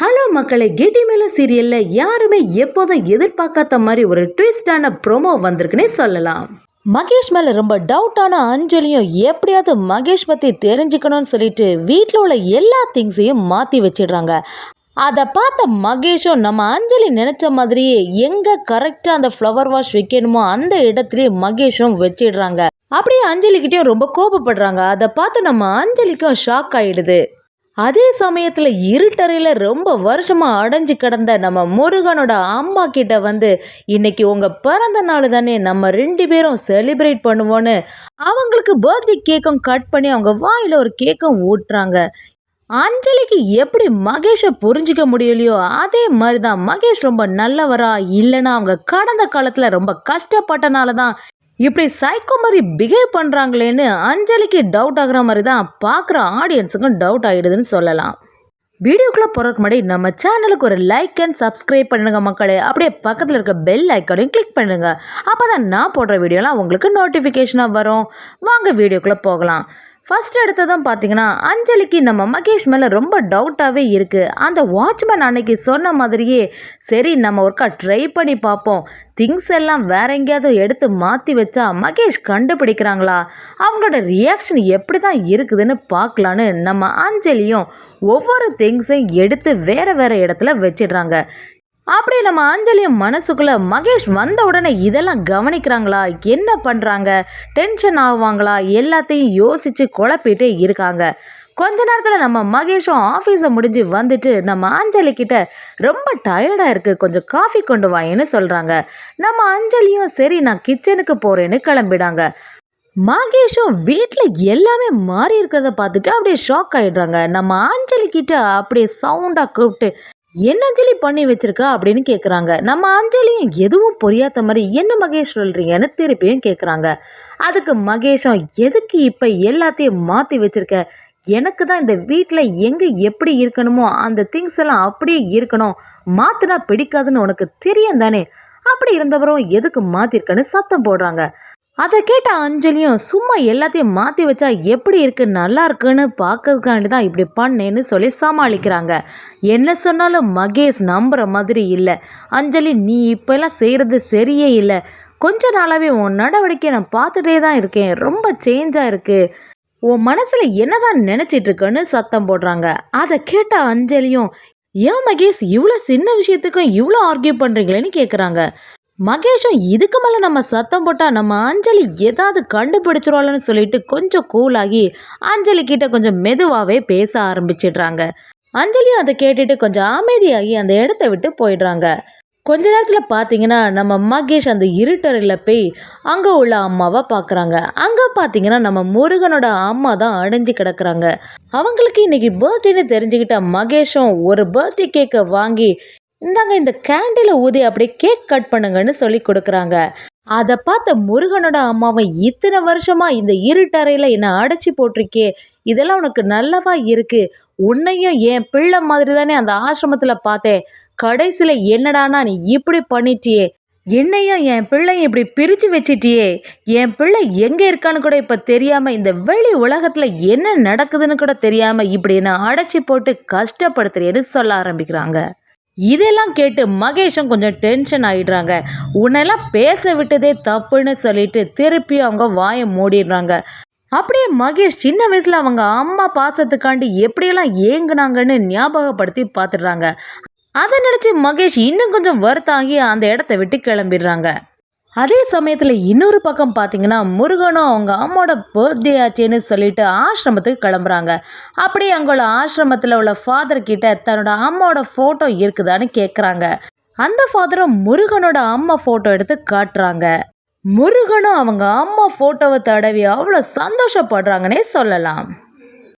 Hello மக்களை கெட்டி மேல சீரியலில் யாருமே எப்போதும் எதிர்பார்க்காத மாதிரி ஒரு ட்விஸ்டான ப்ரோமோ வந்திருக்குன்னே சொல்லலாம். மகேஷ் மேலே ரொம்ப டவுட்டான அஞ்சலியும் எப்படியாவது மகேஷ் பற்றி தெரிஞ்சுக்கணும்னு சொல்லிட்டு வீட்டில் உள்ள எல்லா திங்ஸையும் மாற்றி வச்சிடுறாங்க. அதை பார்த்த மகேஷும் நம்ம அஞ்சலி நினச்ச மாதிரியே எங்கே கரெக்டாக அந்த ஃப்ளவர் வாஷ் வைக்கணுமோ அந்த இடத்துலையே மகேஷும் வச்சிடுறாங்க. அப்படியே அஞ்சலிக்கிட்டேயும் ரொம்ப கோபப்படுறாங்க. அதை பார்த்து நம்ம அஞ்சலிக்கும் ஷாக் ஆகிடுது அதே சமயத்தில் இருட்டறையில் ரொம்ப வருஷமாக அடைஞ்சு கிடந்த நம்ம முருகனோட அம்மா கிட்ட வந்து இன்னைக்கு உங்கள் பிறந்த நாள் தானே நம்ம ரெண்டு பேரும் செலிப்ரேட் பண்ணுவோன்னு அவங்களுக்கு பர்த்டே கேக்கும் கட் பண்ணி அவங்க வாயில் ஒரு கேக்கும் ஊட்டுறாங்க. அஞ்சலிக்கு எப்படி மகேஷை புரிஞ்சிக்க முடியலையோ அதே மாதிரி தான் மகேஷ் ரொம்ப நல்லவரா இல்லைன்னா அவங்க கடந்த காலத்தில் ரொம்ப கஷ்டப்பட்டனால தான் இப்படி சைக்கோ மாதிரி பிஹேவ் பண்ணுறாங்களேன்னு அஞ்சலிக்கு டவுட் ஆகுற மாதிரி தான் பார்க்குற ஆடியன்ஸுக்கும் டவுட் ஆகிடுதுன்னு சொல்லலாம். வீடியோக்குள்ளே போகிறதுக்கு முன்னாடி நம்ம சேனலுக்கு ஒரு லைக் அண்ட் சப்ஸ்கிரைப் பண்ணுங்கள் மக்களே. அப்படியே பக்கத்தில் இருக்க பெல் ஐக்கனையும் கிளிக் பண்ணுங்கள் அப்போ தான் நான் போடுற வீடியோலாம் உங்களுக்கு நோட்டிஃபிகேஷனாக வரும். வாங்க வீடியோக்குள்ளே போகலாம். ஃபர்ஸ்ட் எடுத்ததும் பார்த்தீங்கன்னா அஞ்சலிக்கு நம்ம மகேஷ் மேலே ரொம்ப டவுட்டாகவே இருக்குது அந்த வாட்ச்மேன் அன்னைக்கு சொன்ன மாதிரியே சரி நம்ம ஒருக்கா ட்ரை பண்ணி பார்ப்போம் திங்ஸ் எல்லாம் வேற எங்கேயாவது எடுத்து மாற்றி வச்சா மகேஷ் கண்டுபிடிக்கிறாங்களா? அவங்களோட ரியாக்ஷன் எப்படி தான் இருக்குதுன்னு பார்க்கலான்னு நம்ம அஞ்சலியும் ஒவ்வொரு திங்ஸையும் எடுத்து வேறு வேறு இடத்துல வச்சிடுறாங்க. அப்படி நம்ம அஞ்சலியும் மனசுக்குள்ளே மகேஷ் வந்த உடனே இதெல்லாம் கவனிக்கிறாங்களா? என்ன பண்ணுறாங்க டென்ஷன் ஆகுவாங்களா? எல்லாத்தையும் யோசித்து குழப்பிட்டே இருக்காங்க. கொஞ்ச நேரத்தில் நம்ம மகேஷும் ஆஃபீஸை முடிஞ்சு வந்துட்டு நம்ம அஞ்சலி கிட்ட ரொம்ப டயர்டாக இருக்குது கொஞ்சம் காஃபி கொண்டு வாயின்னு சொல்கிறாங்க நம்ம அஞ்சலியும் சரி நான் கிச்சனுக்கு போகிறேன்னு கிளம்பிடாங்க. மகேஷும் வீட்டில் எல்லாமே மாறி இருக்கிறத பார்த்துட்டு அப்படியே ஷாக் ஆகிடுறாங்க நம்ம அஞ்சலி கிட்ட அப்படியே சவுண்டாக கூப்பிட்டு என்ன அஞ்சலி பண்ணி வச்சிருக்கா அப்படின்னு கேட்குறாங்க நம்ம அஞ்சலியும் எதுவும் புரியாத மாதிரி என்ன மகேஷ் சொல்கிறீங்கன்னு திருப்பியும் கேட்குறாங்க அதுக்கு மகேஷும் எதுக்கு இப்போ எல்லாத்தையும் மாற்றி வச்சிருக்க? எனக்கு தான் இந்த வீட்டில் எங்கே எப்படி இருக்கணுமோ அந்த திங்ஸ் எல்லாம் அப்படியே இருக்கணும். மாற்றினா பிடிக்காதுன்னு உனக்கு தெரியும் தானே? அப்படி இருந்தவரும் எதுக்கு மாற்றிருக்கன்னு சத்தம் போடுறாங்க. அதை கேட்ட அஞ்சலியும் சும்மா எல்லாத்தையும் மாற்றி வச்சா எப்படி இருக்கு நல்லா இருக்குன்னு பார்க்கறதுக்காண்டி தான் இப்படி பண்ணேன்னு சொல்லி சமாளிக்கிறாங்க. என்ன சொன்னாலும் மகேஷ் நம்புகிற மாதிரி இல்லை. அஞ்சலி நீ இப்போல்லாம் செய்கிறது சரியே இல்லை. கொஞ்ச நாளாகவே உன் நடவடிக்கையை நான் பார்த்துட்டே தான் இருக்கேன். ரொம்ப சேஞ்சாக இருக்குது உன் மனசில் என்னதான் நினச்சிட்டு இருக்குன்னு சத்தம் போடுறாங்க. அதை கேட்ட அஞ்சலியும் ஏன் மகேஷ் இவ்வளோ சின்ன விஷயத்துக்கும் இவ்வளோ ஆர்கியூ பண்ணுறீங்களேன்னு கேட்குறாங்க மகேஷும் இதுக்கு மேலே நம்ம சத்தம் போட்டால் நம்ம அஞ்சலி ஏதாவது கண்டுபிடிச்சிருவாள்னு சொல்லிட்டு கொஞ்சம் கூலாகி அஞ்சலி கிட்ட கொஞ்சம் மெதுவாகவே பேச ஆரம்பிச்சிடுறாங்க. அஞ்சலியும் அதை கேட்டுட்டு கொஞ்சம் அமைதியாகி அந்த இடத்த விட்டு போயிடுறாங்க. கொஞ்ச நேரத்தில் பார்த்தீங்கன்னா நம்ம மகேஷ் அந்த இருட்டறையில் போய் அங்கே உள்ள அம்மாவை பார்க்குறாங்க அங்கே பார்த்தீங்கன்னா நம்ம முருகனோட அம்மா தான் அடைஞ்சு கிடக்குறாங்க. அவங்களுக்கு இன்றைக்கி பர்த்டேன்னு தெரிஞ்சுக்கிட்ட மகேஷும் ஒரு பர்த்டே கேக்கை வாங்கி இந்தாங்க இந்த கேண்டில் ஊதி அப்படியே கேக் கட் பண்ணுங்கன்னு சொல்லி கொடுக்குறாங்க. அதை பார்த்த முருகனோட அம்மாவை இத்தனை வருஷமா இந்த இருட்டறையில் என்னை அடைச்சி போட்டிருக்கே. இதெல்லாம் உனக்கு நல்லவா இருக்கு. உன்னையும் என் பிள்ளை மாதிரி தானே அந்த ஆசிரமத்தில் பார்த்தேன். கடைசியில் என்னடானா நீ இப்படி பண்ணிட்டியே. என்னையும் என் பிள்ளையும் இப்படி பிரித்து வச்சிட்டியே. என் பிள்ளை எங்கே இருக்கான்னு கூட இப்போ தெரியாமல் இந்த வெளி உலகத்தில் என்ன நடக்குதுன்னு கூட தெரியாமல் இப்படி நான் அடைச்சி போட்டு கஷ்டப்படுத்துறேன்னு சொல்ல ஆரம்பிக்கிறாங்க. இதெல்லாம் கேட்டு மகேஷும் கொஞ்சம் டென்ஷன் ஆகிடுறாங்க உன்னெல்லாம் பேச விட்டதே தப்புன்னு சொல்லிட்டு திருப்பி அவங்க வாயை மூடிடுறாங்க. அப்படியே மகேஷ் சின்ன வயசில் அவங்க அம்மா பாசத்துக்காண்டி எப்படியெல்லாம் ஏங்குனாங்கன்னு ஞாபகப்படுத்தி பார்த்துடுறாங்க. அதை நினச்சி மகேஷ் இன்னும் கொஞ்சம் வருத்தாகி அந்த இடத்த விட்டு கிளம்பிடுறாங்க. அதே சமயத்தில் இன்னொரு பக்கம் பார்த்தீங்கன்னா முருகனும் அவங்க அம்மாவோட பர்த்டே ஆச்சேன்னு சொல்லிட்டு ஆசிரமத்துக்கு கிளம்புறாங்க. அப்படியே அங்குள்ள ஆசிரமத்தில் உள்ள ஃபாதர் கிட்ட தன்னோட அம்மாவோட ஃபோட்டோ இருக்குதான்னு கேட்குறாங்க அந்த ஃபாதரும் முருகனோட அம்மா ஃபோட்டோ எடுத்து காட்டுறாங்க. முருகனும் அவங்க அம்மா ஃபோட்டோவை தடவி அவ்வளோ சந்தோஷப்படுறாங்கன்னே சொல்லலாம்.